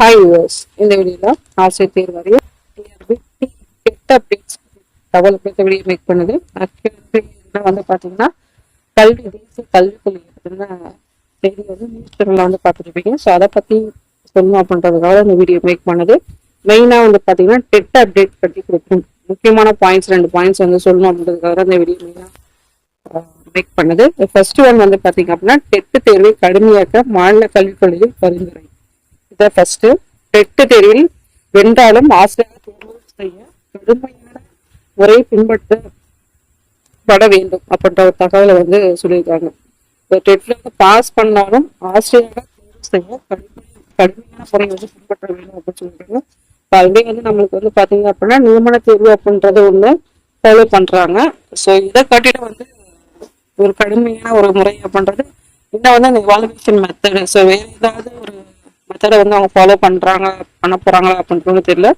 Hi viewers இந்த வீடியோவில் ஆசிரியர் தேர்வு வரையும் அப்டேட்ஸ் தகவல் குறித்த வீடியோ மேக் பண்ணுது. ஆக்சுவலாக வந்து பார்த்தீங்கன்னா கல்வி தேசிய கல்விக் கொள்கை செய்தி வந்து நியூஸ் சேனலில் வந்து பார்த்துருப்பீங்க ஸோ அதை பற்றி சொல்லணும் அப்படின்றதுக்காக இந்த வீடியோ மேக் பண்ணுது. மெயினாக வந்து பார்த்தீங்கன்னா டெட் அப்டேட் பற்றி கொடுக்கும். முக்கியமான பாயிண்ட்ஸ் ரெண்டு பாயிண்ட்ஸ் வந்து சொல்லணும் அப்படின்றதுக்காக தான் இந்த வீடியோ மெயினாக மேக் பண்ணுது. ஃபர்ஸ்ட் ஒன் வந்து பார்த்தீங்க அப்படின்னா டெட்டு தேர்வை கடுமையாக்க மாநில கல்விக் கொள்கையில் பரிந்துரை. இதான் ஃபர்ஸ்ட் டெட்டு தேர்வில் வென்றாலும் ஆசிரியர் தேர்வு செய்ய கடுமையான முறை பின்பற்றப்பட வேண்டும் அப்படின்ற ஒரு தகவலை வந்து சொல்லியிருக்காங்க. டெட்ல வந்து பாஸ் பண்ணாலும் ஆசிரியராக தேர்வு செய்ய கடுமை கடுமையான முறை வந்து பின்பற்ற வேண்டும் அப்படின்னு சொல்லியிருக்காங்க. ஆல்ரெடி வந்து நம்மளுக்கு வந்து பார்த்தீங்க அப்படின்னா நியமன தேர்வு அப்படின்றது ஒண்ணு ஃபாலோ பண்றாங்க. ஸோ இதை காட்டிட்டு வந்து ஒரு கடுமையான ஒரு முறை அப்படின்றது இன்னும் வந்து அந்த எவாலுவேஷன் மெத்தடு ஸோ வேறு ஏதாவது ஒரு மெத்தடை வந்து அவங்க ஃபாலோ பண்றாங்க பண்ண போறாங்களா அப்படின்றது தெரியல.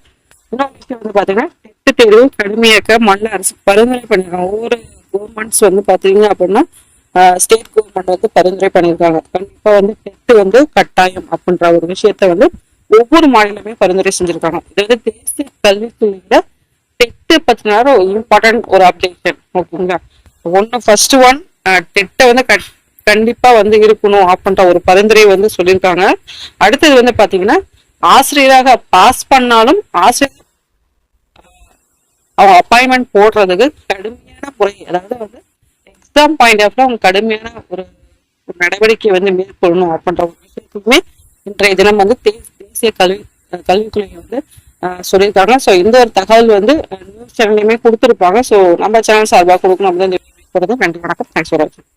இன்னொரு விஷயம் வந்து பாத்தீங்கன்னா டெட் தேர்வு கடுமையாக்க மாநில அரசு பரிந்துரை பண்ணிருக்காங்க. ஒவ்வொரு கவர்மெண்ட்ஸ் வந்து பாத்தீங்க அப்படின்னா ஸ்டேட் கவர்மெண்ட் வந்து பரிந்துரை பண்ணியிருக்காங்க கண்டிப்பா வந்து டெட் வந்து கட்டாயம் அப்படின்ற ஒரு விஷயத்த வந்து ஒவ்வொரு மாநிலமே பரிந்துரை செஞ்சிருக்காங்க. இது வந்து தேசிய கல்விக் கொள்கையில டெட்டு பத்தின ஒரு இம்பார்ட்டன்ட் ஒரு அப்டேஷன் ஓகேங்களா? ஒன்று ஃபர்ஸ்ட் ஒன் டெட்டை வந்து கட்- கண்டிப்பா வந்து இருக்கணும் அப்படின்ற ஒரு பரிந்துரை வந்து சொல்லியிருக்காங்க. அடுத்தது வந்து பாத்தீங்கன்னா ஆசிரியராக பாஸ் பண்ணாலும் ஆசிரியர் அவங்க அப்பாயின்மெண்ட் போடுறதுக்கு கடுமையான முறை அதாவது வந்து எக்ஸாம் பாயிண்ட் ஆஃப் அவங்க கடுமையான ஒரு நடவடிக்கை வந்து மேற்கொள்ளணும் அப்படின்ற ஒரு விஷயத்துக்குமே இன்றைய தினம் வந்து தேசிய கல்வி அஹ் வந்து சொல்லியிருக்காங்க. ஸோ இந்த ஒரு தகவல் வந்து நியூஸ் சேனல்லையுமே கொடுத்துருப்பாங்க. ஸோ நம்ம சேனல் சார்பாக கொடுக்கணும் அப்படின்னு சொல்லி போகிறது நன்றி வணக்கம். தேங்க்ஸ் ஃபார் வாட்சிங்